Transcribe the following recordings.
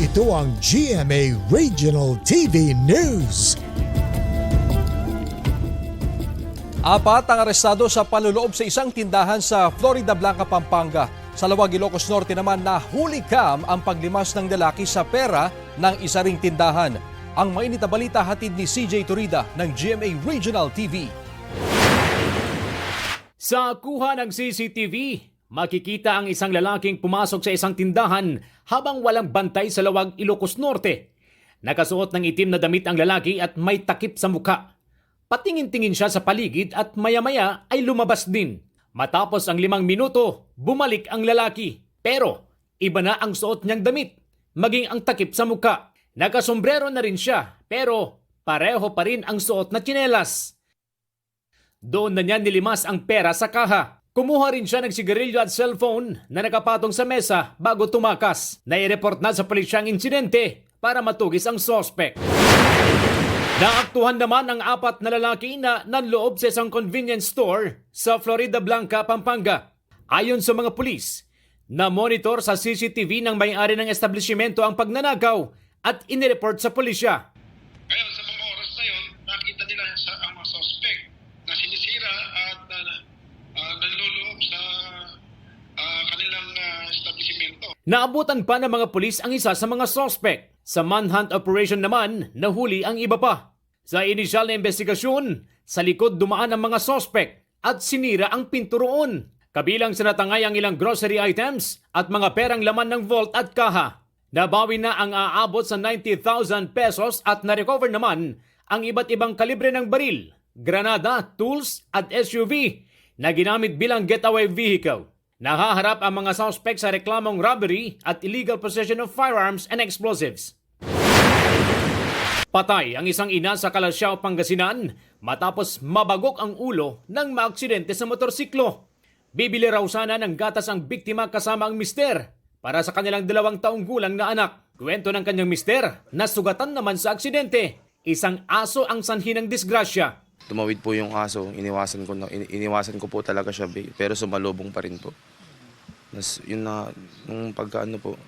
Ito ang GMA Regional TV News. Apat ang arestado sa panluloob sa isang tindahan sa Florida Blanca, Pampanga. Sa Lawag, Ilocos Norte naman nahuli kam ang paglimas ng lalaki sa pera ng isa ring tindahan. Ang mainit na balita hatid ni CJ Turida ng GMA Regional TV. Sa kuha ng CCTV, makikita ang isang lalaking pumasok sa isang tindahan habang walang bantay sa lawag Ilocos Norte. Nakasuot ng itim na damit ang lalaki at may takip sa muka. Patingin-tingin siya sa paligid at maya-maya ay lumabas din. Matapos ang limang minuto, bumalik ang lalaki. Pero iba na ang suot niyang damit, maging ang takip sa muka. Nakasombrero na rin siya, pero pareho pa rin ang suot na tsinelas. Doon na niya nilimas ang pera sa kaha. Kumuha rin siya ng sigarilyo at cellphone na nakapatong sa mesa bago tumakas. Nai-report na sa pulisya ang insidente para matugis ang sospek. Naaktuhan naman ang apat na lalaki na nanloob sa isang convenience store sa Florida Blanca, Pampanga. Ayon sa mga pulis, na-monitor sa CCTV ng may-ari ng establishmento ang pagnanakaw at inireport sa pulisya. Ngayon, sa mga oras na yun, nakita nila sa ang mga suspect na sinisira at uh, uh, nanluloob sa ah, kanilang ah, establishmento. Naabutan pa ng mga pulis ang isa sa mga sospek. Sa manhunt operation naman, nahuli ang iba pa. Sa inisyal na investigasyon, sa likod dumaan ang mga sospek at sinira ang pinturoon. Kabilang sa natangay ang ilang grocery items at mga perang laman ng vault at kaha. Nabawi na ang aabot sa 90,000 pesos at na-recover naman ang iba't ibang kalibre ng baril, granada, tools at SUV na ginamit bilang getaway vehicle. Nahaharap ang mga suspect sa reklamong robbery at illegal possession of firearms and explosives. Patay ang isang ina sa Calasiao, Pangasinan matapos mabagok ang ulo ng maaksidente sa motorsiklo. Bibili raw sana ng gatas ang biktima kasama ang mister para sa kanilang dalawang taong gulang na anak. Kwento ng kanyang mister, nasugatan naman sa aksidente. Isang aso ang sanhi ng disgrasya. Tumawid po yung aso, iniwasan ko na, iniwasan ko po talaga siya, pero sumalubong pa rin po. Nas, yun na, nung pagkaano po,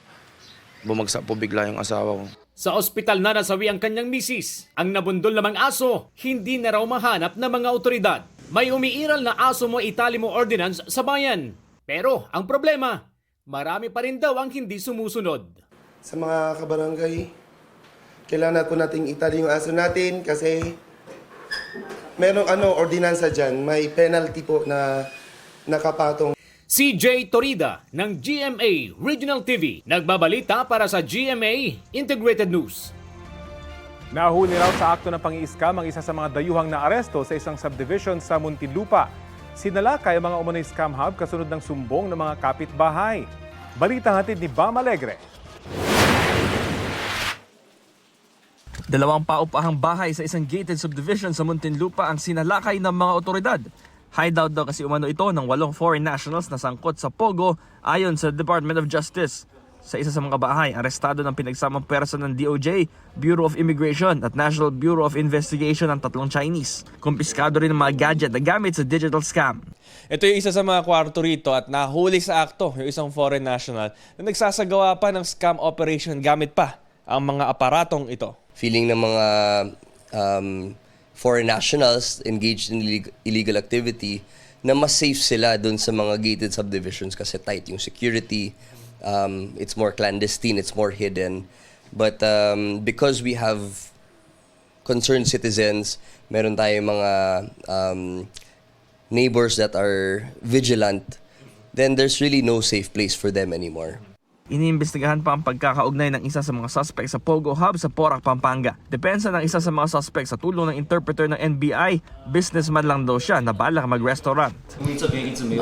bumagsak po bigla yung asawa ko. Sa ospital na nasawi ang kanyang misis. Ang nabundol namang aso, hindi na raw mahanap ng mga otoridad. May umiiral na aso mo itali mo ordinance sa bayan. Pero ang problema, marami pa rin daw ang hindi sumusunod. sa mga kabarangay, kailangan po nating itali yung aso natin kasi merong ano, ordinansa dyan. May penalty po na nakapatong. CJ Torida ng GMA Regional TV nagbabalita para sa GMA Integrated News. Nahuli raw sa akto ng pang-iiskam ang isa sa mga dayuhang na aresto sa isang subdivision sa Muntinlupa. Sinalakay ang mga umano'y scam hub kasunod ng sumbong ng mga kapitbahay. Balita hatid ni Bam Alegre. Dalawang paupahang bahay sa isang gated subdivision sa Muntinlupa ang sinalakay ng mga otoridad. Hideout daw kasi umano ito ng walong foreign nationals na sangkot sa Pogo ayon sa Department of Justice. Sa isa sa mga bahay, arestado ng pinagsamang pwersa ng DOJ, Bureau of Immigration at National Bureau of Investigation ang tatlong Chinese. Kumpiskado rin ang mga gadget na gamit sa digital scam. Ito yung isa sa mga kwarto rito at nahuli sa akto yung isang foreign national na nagsasagawa pa ng scam operation gamit pa ang mga aparatong ito. feeling ng mga um, foreign nationals engaged in illeg- illegal activity na mas safe sila dun sa mga gated subdivisions kasi tight yung security, um, it's more clandestine, it's more hidden. But um, because we have concerned citizens, meron tayong mga um, neighbors that are vigilant, then there's really no safe place for them anymore. Iniimbestigahan pa ang pagkakaugnay ng isa sa mga suspect sa Pogo Hub sa Porac, Pampanga. Depensa ng isa sa mga suspect sa tulong ng interpreter ng NBI, businessman lang daw siya na balak mag-restaurant.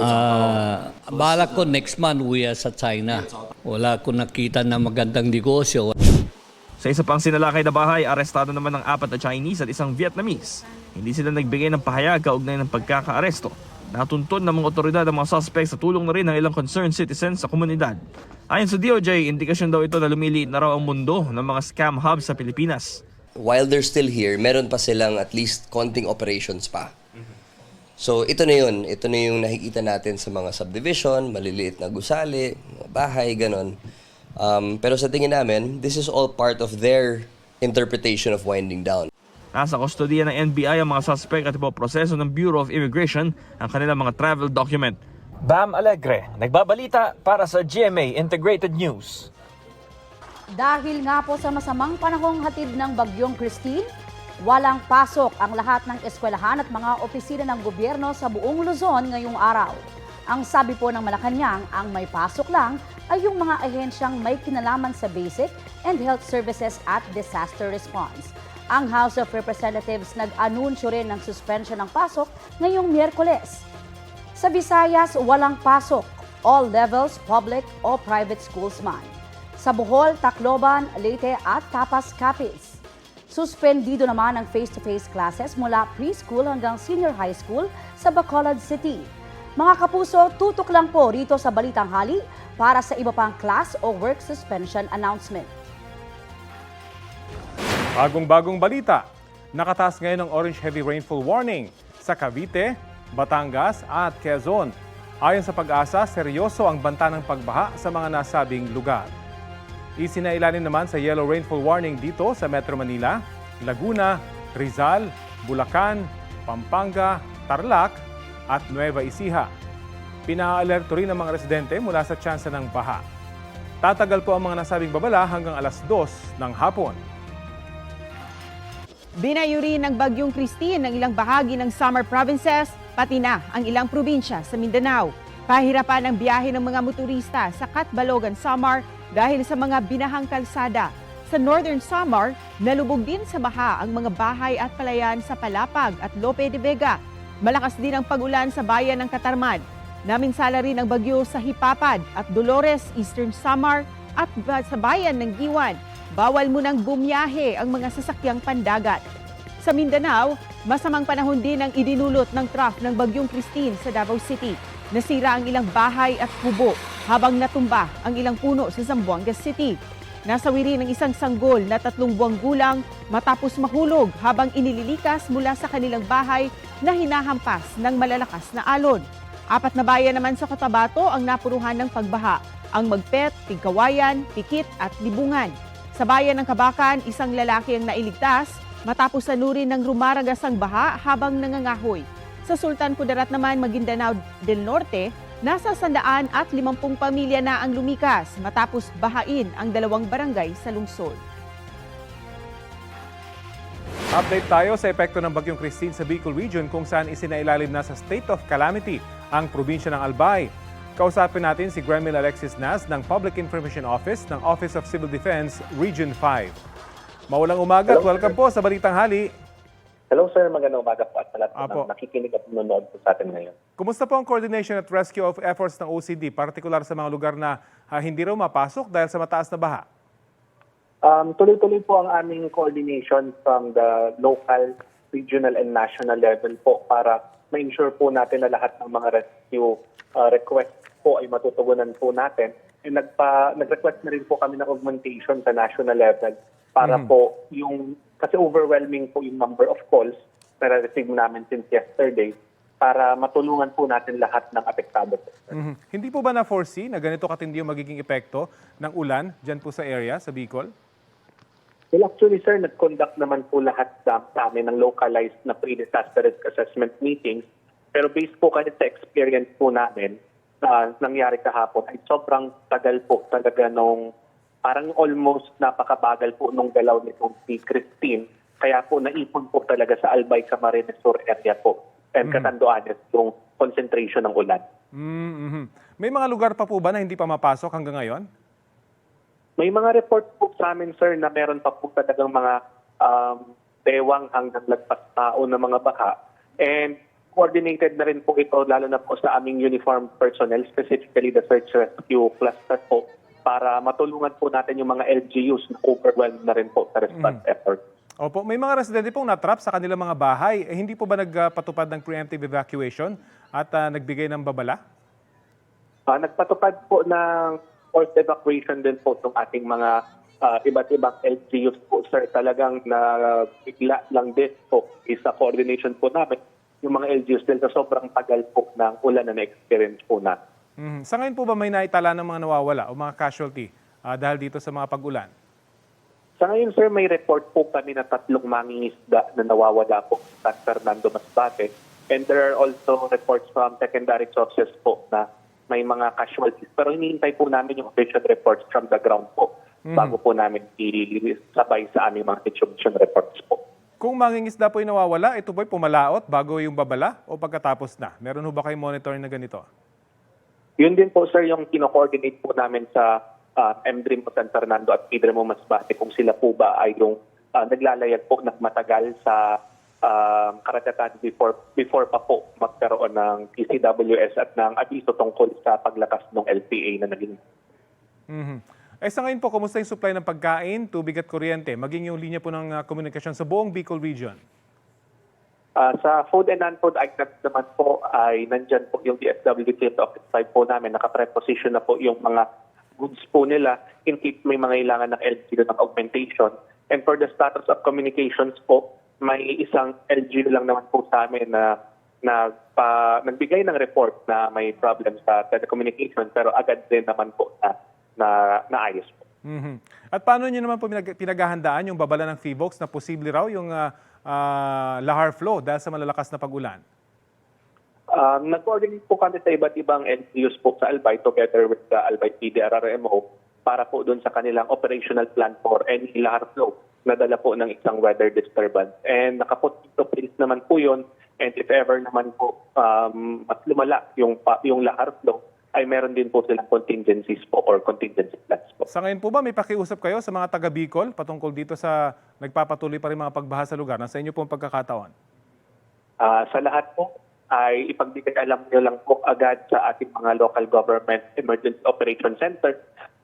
Ah, balak ko next month uwi sa China. Wala ko nakita na magandang negosyo. Sa isa pang sinalakay na bahay, arestado naman ng apat na Chinese at isang Vietnamese. Hindi sila nagbigay ng pahayag kaugnay ng pagkakaaresto. Natuntun ng mga otoridad ang mga suspect sa tulong na rin ng ilang concerned citizens sa komunidad. Ayon sa DOJ, indikasyon daw ito na lumiliit na raw ang mundo ng mga scam hubs sa Pilipinas. while they're still here, meron pa silang at least konting operations pa. So ito na yun. Ito na yung nakikita natin sa mga subdivision, maliliit na gusali, bahay, ganon. Um, pero sa tingin namin, this is all part of their interpretation of winding down. Nasa kustodiya ng NBI ang mga suspect at proseso ng Bureau of Immigration ang kanilang mga travel document. Bam Alegre, nagbabalita para sa GMA Integrated News. Dahil nga po sa masamang panahong hatid ng Bagyong Christine, walang pasok ang lahat ng eskwelahan at mga opisina ng gobyerno sa buong Luzon ngayong araw. Ang sabi po ng Malacanang, ang may pasok lang ay yung mga ahensyang may kinalaman sa basic and health services at disaster response. Ang House of Representatives nag-anunsyo rin ng suspension ng pasok ngayong Miyerkules. Sa Visayas, walang pasok, all levels, public o private schools man. Sa Bohol, Tacloban, Leyte at Tapas Capiz. Suspendido naman ang face-to-face classes mula preschool hanggang senior high school sa Bacolod City. Mga kapuso, tutok lang po rito sa Balitang Hali para sa iba pang class o work suspension announcement. Bagong-bagong balita. Nakataas ngayon ang orange heavy rainfall warning sa Cavite, Batangas at Quezon. Ayon sa pag-asa, seryoso ang banta ng pagbaha sa mga nasabing lugar. Isinailalim naman sa yellow rainfall warning dito sa Metro Manila, Laguna, Rizal, Bulacan, Pampanga, Tarlac at Nueva Ecija. Pinaalerto rin ang mga residente mula sa tsansa ng baha. Tatagal po ang mga nasabing babala hanggang alas 2 ng hapon. Binayuri ng Bagyong Christine ang ilang bahagi ng summer provinces, pati na ang ilang probinsya sa Mindanao. Pahirapan ang biyahe ng mga motorista sa Katbalogan Samar dahil sa mga binahang kalsada. Sa Northern Samar, nalubog din sa baha ang mga bahay at palayan sa Palapag at Lope de Vega. Malakas din ang pag-ulan sa bayan ng Katarman. Naminsala rin ang bagyo sa Hipapad at Dolores, Eastern Samar at sa bayan ng Giwan. Bawal munang bumiyahe ang mga sasakyang pandagat. Sa Mindanao, masamang panahon din ang idinulot ng trough ng Bagyong Christine sa Davao City. Nasira ang ilang bahay at kubo habang natumba ang ilang puno sa Zamboanga City. Nasawi rin ang isang sanggol na tatlong buwang gulang matapos mahulog habang inililikas mula sa kanilang bahay na hinahampas ng malalakas na alon. Apat na bayan naman sa Cotabato ang napuruhan ng pagbaha, ang Magpet, Tigkawayan, Pikit at Libungan. Sa bayan ng Kabakan, isang lalaki ang nailigtas matapos sanurin ng rumaragas ang baha habang nangangahoy. Sa Sultan Kudarat naman, Maguindanao del Norte, nasa sandaan at limampung pamilya na ang lumikas matapos bahain ang dalawang barangay sa lungsod. Update tayo sa epekto ng Bagyong Christine sa Bicol Region kung saan isinailalim na sa state of calamity ang probinsya ng Albay. Kausapin natin si Gramil Alexis Nas ng Public Information Office ng Office of Civil Defense Region 5. Maulang umaga at welcome po sa Balitang Hali. Hello sir, magandang umaga po at sa lahat po Apo. nakikinig at nanonood po sa atin ngayon. Kumusta po ang coordination at rescue of efforts ng OCD, partikular sa mga lugar na ah, hindi raw mapasok dahil sa mataas na baha? Um, tuloy-tuloy po ang aming coordination from the local, regional, and national level po para ma-ensure po natin na lahat ng mga rescue uh, requests po ay matutugunan po natin. And nagpa, nag-request na rin po kami ng augmentation sa national level para po yung, kasi overwhelming po yung number of calls na receive namin since yesterday para matulungan po natin lahat ng apektado. Mhm. Hindi po ba na-foresee na ganito katindi yung magiging epekto ng ulan dyan po sa area, sa Bicol? Well, actually, sir, nag-conduct naman po lahat sa, amin ng localized na pre-disaster risk assessment meetings. Pero based po kasi sa experience po namin na nangyari kahapon ay sobrang tagal po talaga nung parang almost napakabagal po nung galaw nitong si Christine. Kaya po naipon po talaga sa Albay Camarines Sur area po. And Catanduanes yung concentration ng ulan. Mhm. May mga lugar pa po ba na hindi pa mapasok hanggang ngayon? May mga report po sa amin, sir, na meron pa po talagang mga um, bewang hanggang lagpas tao na mga baha. And coordinated na rin po ito, lalo na po sa aming uniformed personnel, specifically the search rescue cluster po, para matulungan po natin yung mga LGUs na overwhelmed na rin po sa response effort. Opo, may mga residente pong natrap sa kanilang mga bahay. Eh, hindi po ba nagpatupad ng preemptive evacuation at ah, nagbigay ng babala? Ah, nagpatupad po ng forced evacuation din po ng ating mga ah, iba't ibang LGUs po, sir. Talagang na bigla lang din po isa coordination po namin yung mga LGUs dahil sa sobrang tagal po ng ulan na na-experience po na. Mhm. Sa ngayon po ba may naitala ng mga nawawala o mga casualty ah, dahil dito sa mga pag-ulan? Sa ngayon, sir, may report po kami na tatlong mangingisda na nawawala po sa San Fernando Masbate. And there are also reports from secondary sources po na may mga casualties. Pero hinihintay po namin yung official reports from the ground po bago po namin isabay sa aming mga situation reports po. Kung mangingisda po yung nawawala, ito po'y pumalaot bago yung babala o pagkatapos na? Meron ho ba kayo monitoring na ganito? Yun din po, sir, yung kino-coordinate po namin sa uh, MDRIM po San Fernando at PDRIM Masbate kung sila po ba ay yung ah, naglalayag po ng matagal sa um, karagatan before before pa po magkaroon ng PCWS at ng abiso tungkol sa paglakas ng LPA na naging Mhm. Eh sa ngayon po, kumusta yung supply ng pagkain, tubig at kuryente, maging yung linya po ng ah, komunikasyon sa buong Bicol region? Ah, sa food and non-food items naman po ay nandyan po yung DSWD Field Office 5 po namin. Nakapreposition na po yung mga goods po nila in case may mga ilangan ng LGU ng augmentation. And for the status of communications po, may isang LGU lang naman po sa amin na na pa, nagbigay ng report na may problem sa telecommunication pero agad din naman po na, na naayos po. Mhm. At paano niyo naman po pinag- pinaghahandaan yung babala ng FIVOX na posible raw yung ah, ah, lahar flow dahil sa malalakas na pag-ulan? Um, nag-coordinate po kami sa iba't ibang LGUs po sa Albay together with the Albay PDRRMO para po doon sa kanilang operational plan for any lahar flow na dala po ng isang weather disturbance. And nakaput into place naman po yun and if ever naman po um, mas lumala yung, yung lahar flow ay meron din po silang contingencies po or contingency plans po. Sa ngayon po ba may pakiusap kayo sa mga taga Bicol patungkol dito sa nagpapatuloy pa rin mga pagbaha sa lugar? Nasa inyo po ang pagkakataon. Ah, sa lahat po ay ipagbigay alam nyo lang po agad sa ating mga local government emergency operation center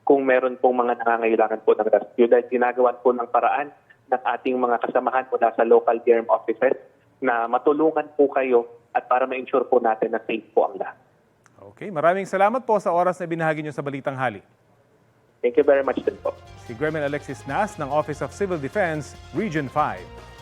kung meron pong mga nangangailangan po ng rescue dahil ginagawan po ng paraan ng ating mga kasamahan mula sa local DRM offices na matulungan po kayo at para ma-ensure po natin na safe po ang lahat. Okay, maraming salamat po sa oras na binahagi niyo sa Balitang Hali. Thank you very much din po. Si Gremlin Alexis Nas ng Office of Civil Defense, Region 5.